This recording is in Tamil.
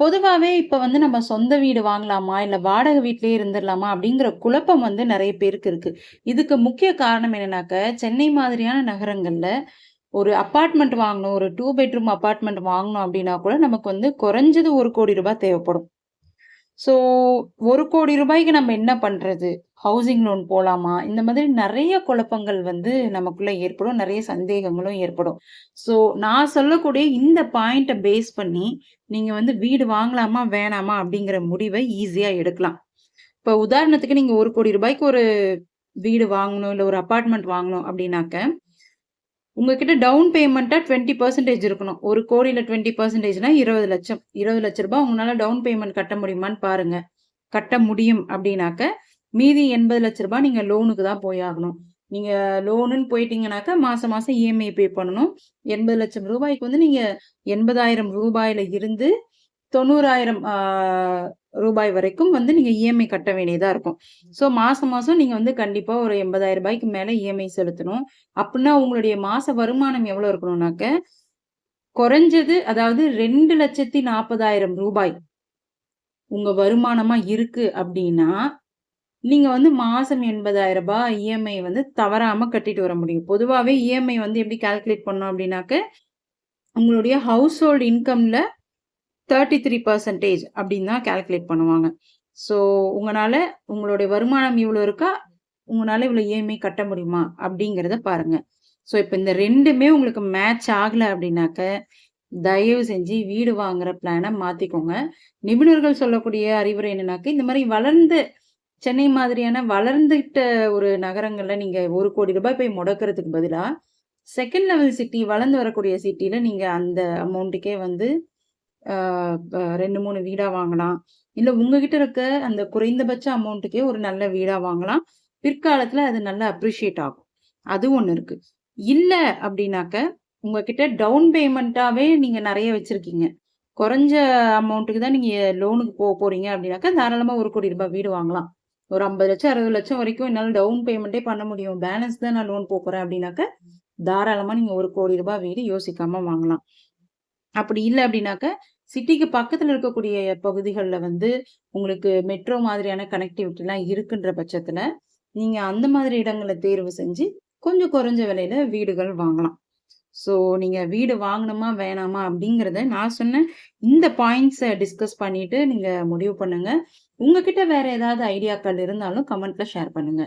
பொதுவாகவே இப்போ வந்து நம்ம சொந்த வீடு வாங்கலாமா? இல்லை வாடகை வீட்லயே இருந்துரலாமா? அப்படிங்கிற குழப்பம் வந்து நிறைய பேருக்கு இருக்குது இதுக்கு முக்கிய காரணம் என்னன்னாக்க, சென்னை மாதிரியான நகரங்களில் ஒரு அபார்ட்மெண்ட் வாங்கணும். ஒரு டூ பெட்ரூம் அப்பார்ட்மெண்ட் வாங்கணும் அப்படின்னா கூட நமக்கு வந்து குறைஞ்சது ஒரு கோடி ரூபாய் தேவைப்படும். ஸோ ஒரு கோடி ரூபாய்க்கு நம்ம என்ன பண்ணுறது ஹவுசிங் லோன் போகலாமா இந்த மாதிரி நிறைய குழப்பங்கள் வந்து நமக்குள்ளே ஏற்படும். நிறைய சந்தேகங்களும் ஏற்படும். ஸோ நான் சொல்லக்கூடிய இந்த பாயிண்ட்டை பேஸ் பண்ணி, நீங்கள் வந்து வீடு வாங்கலாமா? வேணாமா? அப்படிங்கிற முடிவை ஈஸியாக எடுக்கலாம். இப்போ உதாரணத்துக்கு நீங்கள் ஒரு கோடி ரூபாய்க்கு ஒரு வீடு வாங்கணும், இல்லை ஒரு அப்பார்ட்மெண்ட் வாங்கணும் அப்படின்னாக்க, உங்ககிட்ட டவுன் பேமெண்ட்டாக டுவெண்ட்டி பர்சன்டேஜ் இருக்கணும். ஒரு கோடியில் டுவெண்ட்டி பர்சன்டேஜ்னா இருபது லட்சம். இருபது லட்ச ரூபாய் உங்களால் டவுன் பேமெண்ட் கட்ட முடியுமான்னு பாருங்கள் கட்ட முடியும் அப்படின்னாக்க மீதி எண்பது லட்ச ரூபாய் நீங்கள் லோனுக்கு தான் போய் ஆகணும். நீங்கள் லோனுன்னு போயிட்டீங்கனாக்கா மாதம் மாதம் இஎம்ஐ பே பண்ணணும். எண்பது லட்சம் ரூபாய்க்கு வந்து நீங்கள் எண்பதாயிரம் ரூபாயில் இருந்து தொண்ணூறாயிரம் ரூபாய் வரைக்கும் வந்து நீங்கள் இஎம்ஐ கட்ட வேண்டியதாக இருக்கும். ஸோ மாதம் மாதம் நீங்கள் வந்து கண்டிப்பாக ஒரு எண்பதாயிரம் ரூபாய்க்கு மேலே இஎம்ஐ செலுத்தணும். அப்படின்னா உங்களுடைய மாத வருமானம் எவ்வளோ இருக்கணும்னாக்க, குறைஞ்சது அதாவது ரெண்டு லட்சத்தி நாற்பதாயிரம் ரூபாய் உங்கள் வருமானமாக இருக்குது அப்படின்னா, நீங்கள் வந்து மாதம் எண்பதாயிரம் ரூபாய் இஎம்ஐ வந்து தவறாமல் கட்டிட்டு வர முடியும். பொதுவாகவே இஎம்ஐ வந்து எப்படி கால்குலேட் பண்ணோம் அப்படின்னாக்க, உங்களுடைய ஹவுஸ் ஹோல்ட் இன்கம்ல 33% அப்படின்னு தான் கால்குலேட் பண்ணுவாங்க. ஸோ உங்களால் உங்களுடைய வருமானம் இவ்வளோ இருக்கா? உங்களால் இவ்வளோ இஎம்ஐ கட்ட முடியுமா? அப்படிங்கிறத பாருங்கள் ஸோ இப்போ இந்த ரெண்டுமே உங்களுக்கு மேட்ச் ஆகலை அப்படின்னாக்க, தயவு செஞ்சு வீடு வாங்குற பிளானை மாற்றிக்கோங்க நிபுணர்கள் சொல்லக்கூடிய அறிவுரை என்னன்னாக்க, இந்த மாதிரி வளர்ந்த சென்னை மாதிரியான வளர்ந்துட்ட ஒரு நகரங்களில் நீங்கள் ஒரு கோடி ரூபாய் போய் முடக்கிறதுக்கு பதிலாக செகண்ட் லெவல் சிட்டி வளர்ந்து வரக்கூடிய சிட்டியில் நீங்கள் அந்த அமௌண்ட்டுக்கே வந்து ஆ ப 2, 3 வீடா வாங்கலாம். இல்ல உங்ககிட்ட இருக்க அந்த குறைந்தபட்ச அமௌண்ட்டுக்கே ஒரு நல்ல வீடா வாங்கலாம். பிற்காலத்துல அது நல்லா அப்ரிஷியேட் ஆகும். அது ஒண்ணு இருக்கு. இல்ல அப்படின்னாக்க, உங்ககிட்ட டவுன் பேமெண்ட்டாவே நீங்க நிறைய வச்சிருக்கீங்க. குறைஞ்ச அமௌண்ட்டுக்கு தான் நீங்க லோனுக்கு போ போறீங்க அப்படின்னாக்க, தாராளமா ரூ. 1,00,00,000 வீடு வாங்கலாம். ஒரு ஐம்பது லட்சம் அறுபது லட்சம் வரைக்கும் என்னால டவுன் பேமெண்ட்டே பண்ண முடியும். பேலன்ஸ் தான் நான் லோன் போகிறேன் அப்படின்னாக்க, தாராளமா நீங்க ரூ. 1,00,00,000 வீடு யோசிக்காம வாங்கலாம். அப்படி இல்லை அப்படின்னாக்க, சிட்டிக்கு பக்கத்தில் இருக்கக்கூடிய பகுதிகளில் வந்து உங்களுக்கு மெட்ரோ மாதிரியான கனெக்டிவிட்டிலாம் இருக்குன்ற பட்சத்தில் நீங்கள் அந்த மாதிரி இடங்களை தேர்வு செஞ்சு, கொஞ்சம் குறைஞ்ச விலையில வீடுகள் வாங்கலாம். ஸோ நீங்கள் வீடு வாங்கணுமா? வேணாமா? அப்படிங்கிறத நான் சொன்ன இந்த பாயிண்ட்ஸை டிஸ்கஸ் பண்ணிட்டு நீங்கள் முடிவு பண்ணுங்க. உங்ககிட்ட வேற ஏதாவது ஐடியாக்கள் இருந்தாலும் கமெண்ட்ல ஷேர் பண்ணுங்க.